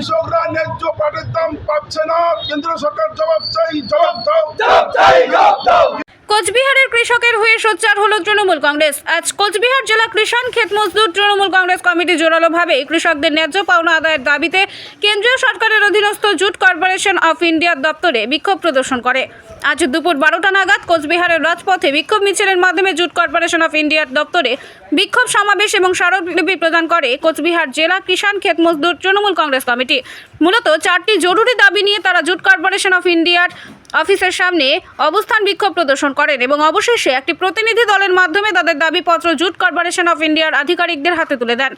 কৃষকরা ন্যায্য পাটের দাম পাচ্ছে না। কেন্দ্র সরকার জবাব চাই জবাব দাও। কোচবিহারের কৃষকের হয়ে সোচ্চার হলো তৃণমূল কংগ্রেস। আজ কোচবিহার জেলা কৃষাণ ক্ষেত মজদুর তৃণমূল কংগ্রেস কমিটি জোরালোভাবে কৃষকদের ন্যায্য পাওনা আদায়ের দাবিতে কেন্দ্রীয় সরকারের অধীনস্থ জুট কর্পোরেশন অফ ইন্ডিয়ার দপ্তরে বিক্ষোভ প্রদর্শন করে। আজ দুপুর বারোটা নাগাদ কোচবিহারের রাজপথে বিক্ষোভ মিছিলের মাধ্যমে জুট কর্পোরেশন অফ ইন্ডিয়ার দপ্তরে বিক্ষোভ সমাবেশ এবং স্মারকলিপি প্রদান করে কোচবিহার জেলা কিষাণ ক্ষেত মজদুর তৃণমূল কংগ্রেস কমিটি। মূলত চারটি জরুরি দাবি নিয়ে তারা জুট কর্পোরেশন অফ ইন্ডিয়ার অফিসের সামনে অবস্থান বিক্ষোভ প্রদর্শন করেন এবং অবশেষে একটি প্রতিনিধি দলের মাধ্যমে তাদের দাবিপত্র জুট কর্পোরেশন অফ ইন্ডিয়ার আধিকারিকদের হাতে তুলে দেন।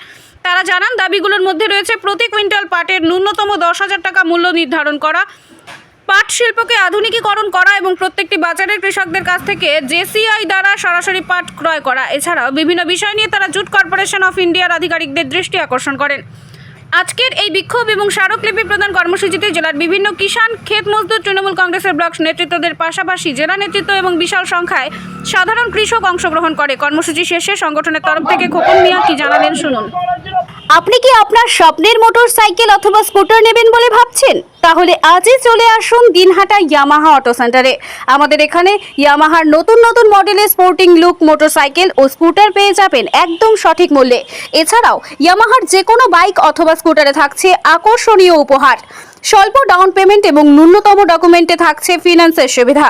তারা জানান, দাবিগুলোর মধ্যে রয়েছে প্রতি কুইন্টাল পাটের ন্যূনতম দশ হাজার টাকা মূল্য নির্ধারণ করা, পাট শিল্পকে আধুনিকীকরণ করা এবং প্রত্যেকটি বাজারের কৃষকদের কাছ থেকে জেসিআই দ্বারা সরাসরি পাট ক্রয় করা। এছাড়াও বিভিন্ন বিষয় নিয়ে তারা জুট কর্পোরেশন অফ ইন্ডিয়ার আধিকারিকদের দৃষ্টি আকর্ষণ করেন। আজকের এই বিক্ষোভ এবং স্মারকলিপি প্রদান কর্মসূচিতে জেলার বিভিন্ন কিষাণ, ক্ষেত মজদুর, তৃণমূল কংগ্রেসের ব্লক নেতৃত্বদের পাশাপাশি জেলা নেতৃত্ব এবং বিশাল সংখ্যায় সাধারণ কৃষক অংশগ্রহণ করে। কর্মসূচি শেষে সংগঠনের তরফ থেকে খোকন মিয়া কি জানালেন শুনুন। আপনি কি আপনার স্বপ্নের মোটর সাইকেল অথবা স্কুটার নেবেন বলে ভাবছেন? তাহলে আজই চলে আসুন দিনহাটা ইয়ামাহা অটো সেন্টারে। আমাদের এখানে ইয়ামাহার নতুন নতুন মডেলের স্পোর্টিং লুক, মোটরসাইকেল ও স্কুটার পেয়ে যাবেন একদম সঠিক মূল্যে। এছাড়াও, ইয়ামাহার যে কোনো বাইক অথবা স্কুটারে থাকছে আকর্ষণীয় উপহার। স্বল্প ডাউন পেমেন্ট এবং ন্যূনতম ডকুমেন্টে থাকছে ফিনান্সের সুবিধা।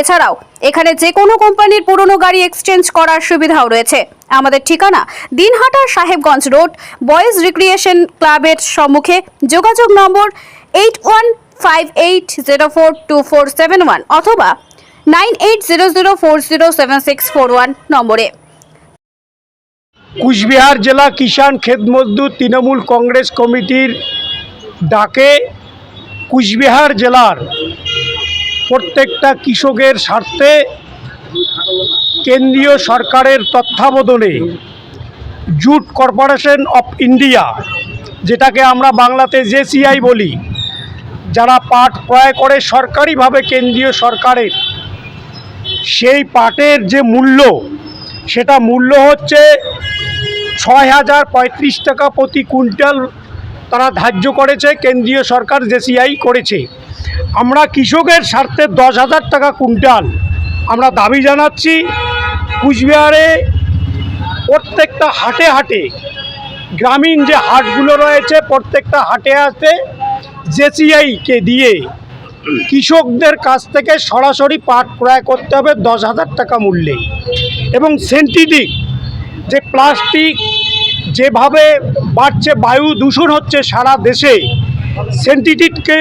এছাড়াও, এখানে যে কোনো কোম্পানির পুরনো গাড়ি এক্সচেঞ্জ করার সুবিধাও রয়েছে। আমাদের ঠিকানা Dinhata Sahebganj road, boys recreation ক্লাবের সম্মুখে। যোগাযোগ নম্বর eight one five eight zero four two four seven one অথবা nine eight zero zero four zero seven six four one নম্বরে। কুচবিহার জেলা কিষাণ ক্ষেত মজদুর তৃণমূল কংগ্রেস কমিটির ডাকে কুচবিহার জেলার প্রত্যেকটা কৃষকের স্বার্থে কেন্দ্রীয় সরকারের তত্ত্বাবধানে জুট কর্পোরেশন অফ ইন্ডিয়া, যেটাকে আমরা বাংলাতে জেসিআই বলি, যারা পাট ক্রয় করে সরকারিভাবে কেন্দ্রীয় সরকারের, সেই পাটের যে মূল্য, সেটা মূল্য হচ্ছে ছয় হাজার পঁয়ত্রিশ টাকা প্রতি কুইন্টাল তারা ধার্য করেছে, কেন্দ্রীয় সরকার জেসিআই করেছে। আমরা কৃষকের স্বার্থে দশ হাজার টাকা কুইন্টাল আমরা দাবি জানাচ্ছি, কুচবিহারে প্রত্যেকটা হাটে হাটে, গ্রামীণ যে হাটগুলো রয়েছে, প্রত্যেকটা হাটে হাটে জেসিআইকে দিয়ে কৃষকদের কাছ থেকে সরাসরি পাট ক্রয় করতে হবে দশ হাজার টাকা মূল্যে। এবং সেন্টিডিক যে প্লাস্টিক যেভাবে বাড়ছে বায়ু দূষণ হচ্ছে সারা দেশে সেন্টিটিককে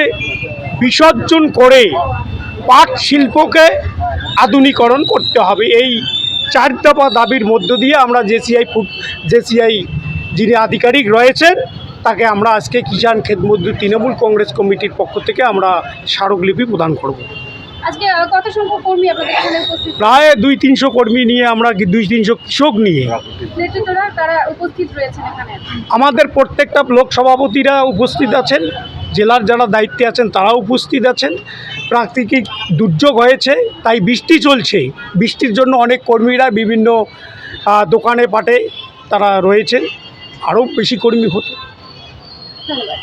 বিসর্জন করে পাট শিল্পকে আধুনিকরণ করতে হবে। এই চার দফা দাবির মধ্য দিয়ে আমরা জেসিআই ফুড, জেসিআই যিনি আধিকারিক রয়েছেন, তাকে আমরা আজকে কিষাণ খেত মজদুর তৃণমূল কংগ্রেস কমিটির পক্ষ থেকে আমরা স্মারকলিপি প্রদান করব। আজকে কত সংখ্যক কর্মী আপনাদের এখানে উপস্থিত? প্রায় দুই তিনশো কর্মী নিয়ে আমরা দুই তিনশো কৃষক নিয়ে। নেতৃত্বরা তারা উপস্থিত রয়েছেন এখানে? আমাদের প্রত্যেকটা লোক সভাপতিরা উপস্থিত আছেন জেলার যারা দায়িত্বে আছেন তারাও উপস্থিত আছেন। প্রাকৃতিক দুর্যোগ হয়েছে তাই বৃষ্টি চলছে। বৃষ্টির জন্য অনেক কর্মীরা বিভিন্ন দোকানে পাটে তারা রয়েছেন। আরও বেশি কর্মী হতো ধন্যবাদ।